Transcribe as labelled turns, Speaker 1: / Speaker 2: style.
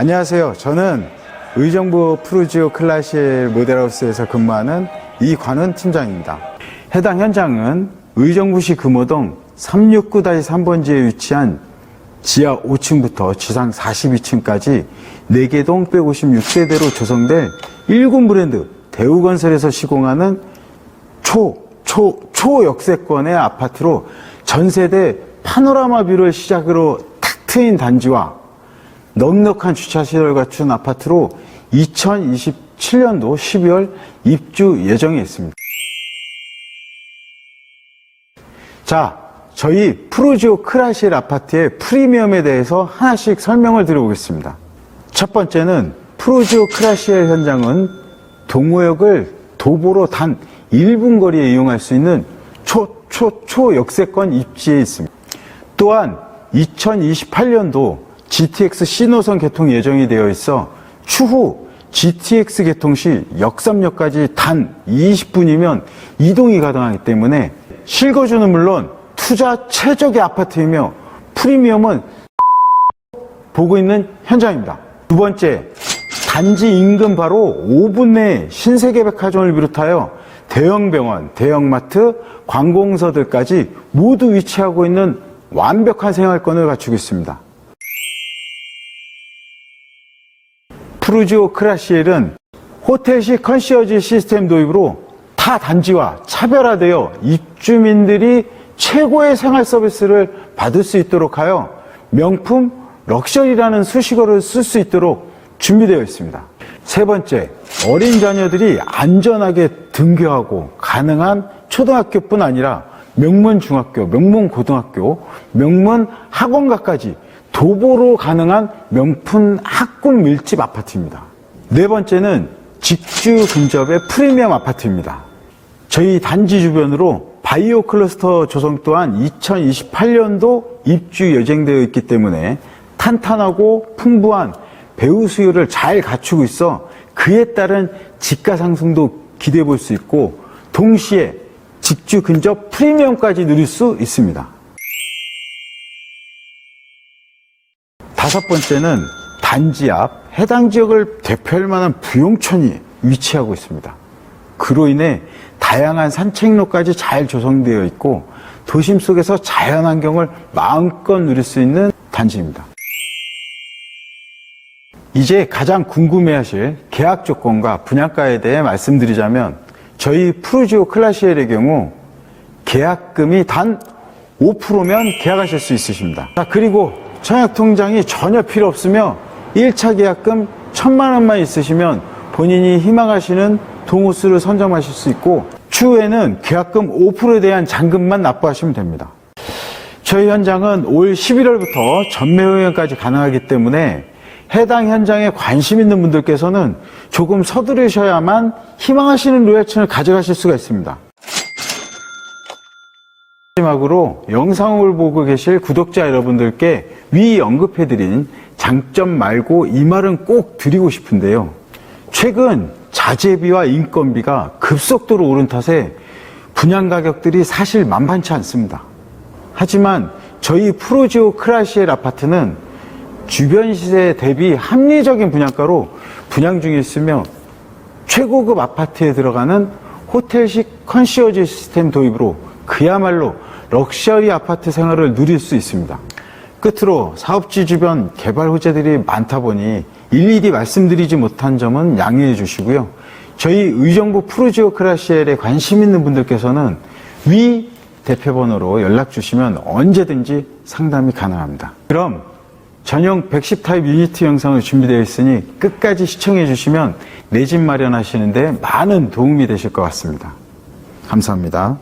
Speaker 1: 안녕하세요. 저는 의정부 프루지오 클라시엘 모델하우스에서 근무하는 이관훈 팀장입니다. 해당 현장은 의정부시 금호동 369-3번지에 위치한 지하 5층부터 지상 42층까지 4개 동 156세대로 조성될 1군 브랜드 대우건설에서 시공하는 초, 초, 초역세권의 아파트로 전세대 파노라마 뷰를 시작으로 탁 트인 단지와 넉넉한 주차시설 갖춘 아파트로 2027년도 12월 입주 예정에 있습니다. 자, 저희 프로지오 크라실 아파트의 프리미엄에 대해서 하나씩 설명을 드려보겠습니다. 첫 번째는 프로지오 크라시엘 현장은 동호역을 도보로 단 1분 거리에 이용할 수 있는 초, 초, 초 역세권 입지에 있습니다. 또한 2028년도 GTX C노선 개통 예정이 되어 있어 추후 GTX 개통 시 역삼역까지 단 20분이면 이동이 가능하기 때문에 실거주는 물론 투자 최적의 아파트이며 프리미엄은 보고 있는 현장입니다. 두 번째, 단지 인근 바로 5분 내에 신세계 백화점을 비롯하여 대형 병원, 대형마트, 관공서들까지 모두 위치하고 있는 완벽한 생활권을 갖추고 있습니다. 프루지오 크라시엘은 호텔식 컨시어지 시스템 도입으로 타 단지와 차별화되어 입주민들이 최고의 생활 서비스를 받을 수 있도록 하여 명품 럭셔리라는 수식어를 쓸 수 있도록 준비되어 있습니다. 세 번째, 어린 자녀들이 안전하게 등교하고 가능한 초등학교뿐 아니라 명문 중학교, 명문 고등학교, 명문 학원가까지 도보로 가능한 명품 학군 밀집 아파트입니다. 네 번째는 직주 근접의 프리미엄 아파트입니다. 저희 단지 주변으로 바이오 클러스터 조성 또한 2028년도 입주 예정되어 있기 때문에 탄탄하고 풍부한 배우 수요를 잘 갖추고 있어 그에 따른 지가 상승도 기대해 볼 수 있고 동시에 직주 근접 프리미엄까지 누릴 수 있습니다. 다섯 번째는 단지 앞 해당 지역을 대표할 만한 부용천이 위치하고 있습니다. 그로 인해 다양한 산책로까지 잘 조성되어 있고 도심 속에서 자연환경을 마음껏 누릴 수 있는 단지입니다. 이제 가장 궁금해하실 계약 조건과 분양가에 대해 말씀드리자면 저희 프루지오 클라시엘의 경우 계약금이 단 5%면 계약하실 수 있으십니다. 자, 그리고 청약통장이 전혀 필요 없으며 1차 계약금 1000만 원만 있으시면 본인이 희망하시는 동호수를 선점하실 수 있고 추후에는 계약금 5%에 대한 잔금만 납부하시면 됩니다. 저희 현장은 올 11월부터 전매 후행까지 가능하기 때문에 해당 현장에 관심 있는 분들께서는 조금 서두르셔야만 희망하시는 로얄층을 가져가실 수가 있습니다. 마지막으로 영상을 보고 계실 구독자 여러분들께 위 언급해드린 장점 말고 이 말은 꼭 드리고 싶은데요. 최근 자재비와 인건비가 급속도로 오른 탓에 분양 가격들이 사실 만만치 않습니다. 하지만 저희 프로지오 크라시엘 아파트는 주변 시세 대비 합리적인 분양가로 분양 중에 있으며 최고급 아파트에 들어가는 호텔식 컨시어지 시스템 도입으로 그야말로 럭셔리 아파트 생활을 누릴 수 있습니다. 끝으로 사업지 주변 개발 호재들이 많다 보니 일일이 말씀드리지 못한 점은 양해해 주시고요. 저희 의정부 프루지오 크라시엘에 관심 있는 분들께서는 위 대표번호로 연락 주시면 언제든지 상담이 가능합니다. 그럼 전용 110타입 유니트 영상을 준비되어 있으니 끝까지 시청해 주시면 내 집 마련하시는데 많은 도움이 되실 것 같습니다. 감사합니다.